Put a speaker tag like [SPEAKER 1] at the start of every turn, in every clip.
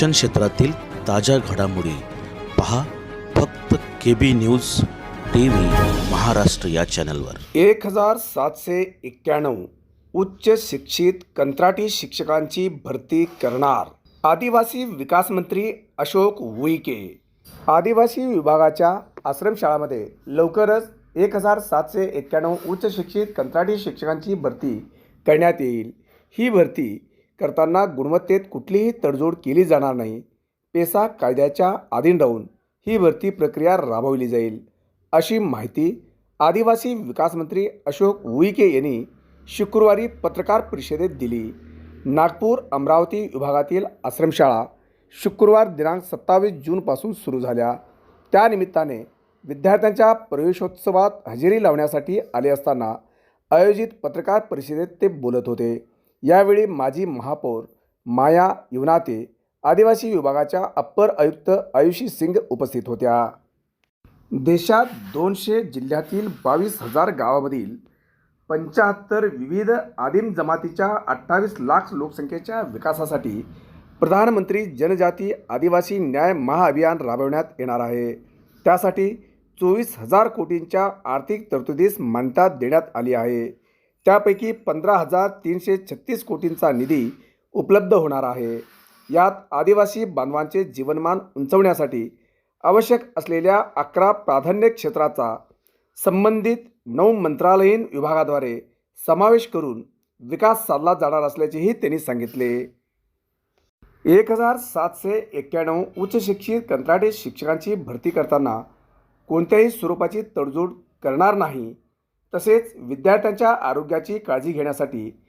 [SPEAKER 1] शिक्षण क्षेत्रातील ताज्या घडामोडी पहा फक्त K B news T V Maharashtra या चॅनलवर.
[SPEAKER 2] एक हजार सातशे एक्क्याण्णव उच्च शिक्षित कंत्राटी शिक्षकांची भरती करणार आदिवासी विकास मंत्री अशोक उईके आदिवासी विभागाच्या आश्रमशाळामध्ये लवकरच एक हजार सातशे एक्क्याण्णव उच्च शिक्षित कंत्राटी शिक्षकांची भरती करण्यात येईल. ही भरती करताना गुणवत्तेत कुठलीही तडजोड केली जाणार नाही. पेसा कायद्याच्या अधीन राहून ही भरती प्रक्रिया राबवली जाईल. अशी माहिती आदिवासी विकास मंत्री अशोक उईके यांनी शुक्रवारी पत्रकार परिषदेत दिली. नागपूर अमरावती विभागातील आश्रमशाळा शुक्रवार दिनांक सत्तावीस जूनपासून सुरू झाल्या. त्यानिमित्ताने विद्यार्थ्यांच्या प्रवेशोत्सवात हजेरी लावण्यासाठी आले असताना आयोजित पत्रकार परिषदेत ते बोलत होते. यावेळी माजी महापौर माया युनाते आदिवासी विभागाच्या अप्पर आयुक्त आयुषी सिंग उपस्थित होत्या. देशात दोनशे जिल्ह्यातील बावीस हजार गावामधील पंच्याहत्तर विविध आदिम जमातीच्या अठ्ठावीस लाख लोकसंख्येच्या विकासासाठी प्रधानमंत्री जनजाती आदिवासी न्याय महाअभियान राबवण्यात येणार आहे. त्यासाठी चोवीस हजार कोटींच्या आर्थिक तरतुदीस मान्यता देण्यात आली आहे. त्यापैकी पंधरा हजार तीनशे छत्तीस कोटींचा निधी उपलब्ध होणार आहे. यात आदिवासी बांधवांचे जीवनमान उंचवण्यासाठी आवश्यक असलेल्या अकरा प्राधान्य क्षेत्राचा संबंधित नऊ मंत्रालयीन विभागाद्वारे समावेश करून विकास साधला जाणार असल्याचेही त्यांनी सांगितले. एक हजार सातशे एक्क्याण्णव उच्चशिक्षित कंत्राटी शिक्षकांची भरती करताना कोणत्याही स्वरूपाची तडजोड करणार नाही. तसेच विद्यार्थ्यांच्या आरोग्याची काळजी घेण्यासाठी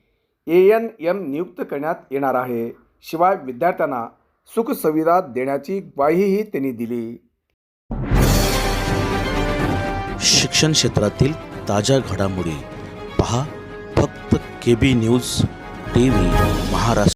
[SPEAKER 2] ए एन एम नियुक्त करण्यात येणार आहे. शिवाय विद्यार्थ्यांना सुखसुविधा देण्याची ग्वाहीही त्यांनी दिली.
[SPEAKER 1] शिक्षण क्षेत्रातील ताज्या घडामोडी पहा. फक्त K B news T V Maharashtra.